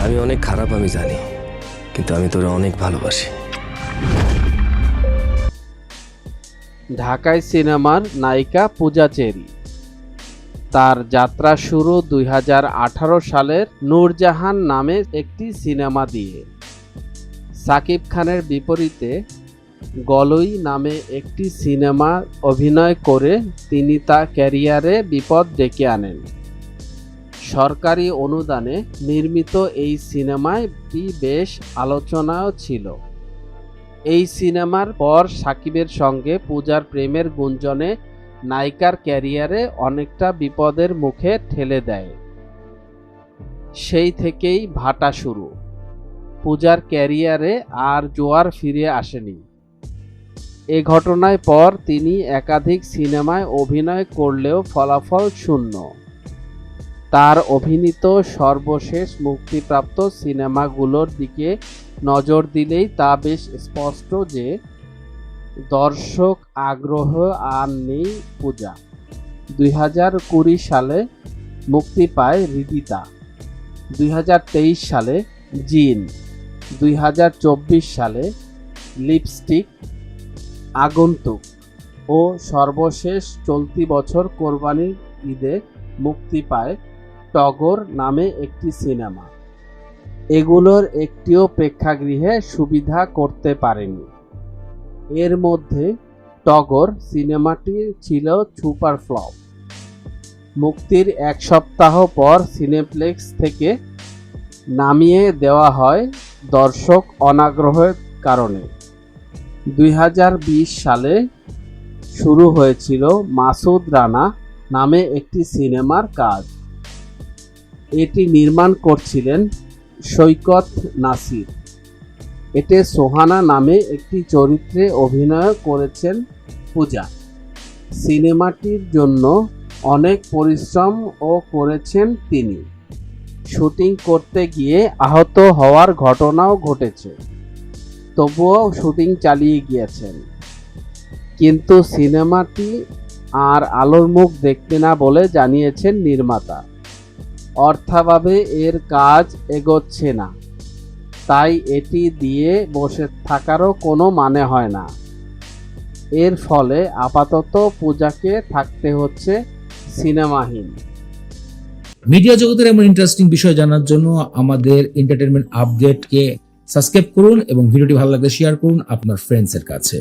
আমি অনেক খারাপ, আমি জানি। কিন্তু আমি তোরা অনেক ভালোবাসি। ঢাকায় সিনেমার নায়িকা পূজা চেরি। তার যাত্রা শুরু দুই হাজার আঠারো সালের নূরজাহান নামে একটি সিনেমা দিয়ে। সাকিব খানের বিপরীতে গলই নামে একটি সিনেমা অভিনয় করে তিনি তার ক্যারিয়ারে বিপদ ডেকে আনেন। সরকারি অনুদানে নির্মিত এই সিনেমাটি বেশ আলোচনাও ছিল। এই সিনেমার পর সাকিবের সঙ্গে পূজার প্রেমের গুঞ্জনে নায়িকার ক্যারিয়ারে অনেকটা বিপদের মুখে ঠেলে দেয়। সেই থেকেই ভাটা শুরু। পূজার ক্যারিয়ারে আর জোয়ার ফিরে আসেনি। এ ঘটনায় পর তিনি একাধিক সিনেমায় অভিনয় করলেও ফলাফল শূন্য। তার অভিনীত সর্বশেষ মুক্তিপ্রাপ্ত সিনেমাগুলোর দিকে নজর দিলেই তা বেশ স্পষ্ট যে দর্শক আগ্রহ আর নেই পূজা। দুই হাজার কুড়ি সালে মুক্তি পায় হৃদিতা দুই সালে জিন। দুই হাজার চব্বিশ সালে লিপস্টিক, আগন্তুক ও সর্বশেষ চলতি বছর কোরবানির ঈদে মুক্তি পায় টগর নামে একটি সিনেমা। এগুলোর একটিও প্রেক্ষাগৃহে সুবিধা করতে পারেনি। এর মধ্যে টগর সিনেমাটি ছিল সুপার ফ্লপ মুক্তির এক সপ্তাহ পর সিনেপ্লেক্স থেকে নামিয়ে দেওয়া হয় দর্শক অনাগ্রহের কারণে। দুই হাজার বিশ সালে শুরু হয়েছিল মাসুদ রানা নামে একটি সিনেমার কাজ। এটি নির্মাণ করছিলেন সৈকত নাসির। এতে সোহানা নামে একটি চরিত্রে অভিনয় করেছেন পূজা। সিনেমাটির জন্য অনেক পরিশ্রম ও করেছেন তিনি। শুটিং করতে গিয়ে আহত হওয়ার ঘটনাও ঘটেছে। তবুও শুটিং চালিয়ে গিয়েছেন। কিন্তু সিনেমাটি আর আলোর মুখ দেখতে না বলে জানিয়েছেন নির্মাতা। অর্থাভাবে এর কাজ এগোচ্ছে না। তাই এটি দিয়ে বসে থাকারও কোনো মানে হয় না। এর ফলে আপাতত পূজাকে থাকতে হচ্ছে সিনেমাহীন। মিডিয়া জগতের এমন ইন্টারেস্টিং বিষয় জানার জন্য আমাদের এন্টারটেনমেন্ট আপডেটকে সাবস্ক্রাইব করুন এবং ভিডিওটি ভালো লাগলে শেয়ার করুন আপনার ফ্রেন্ডসের কাছে।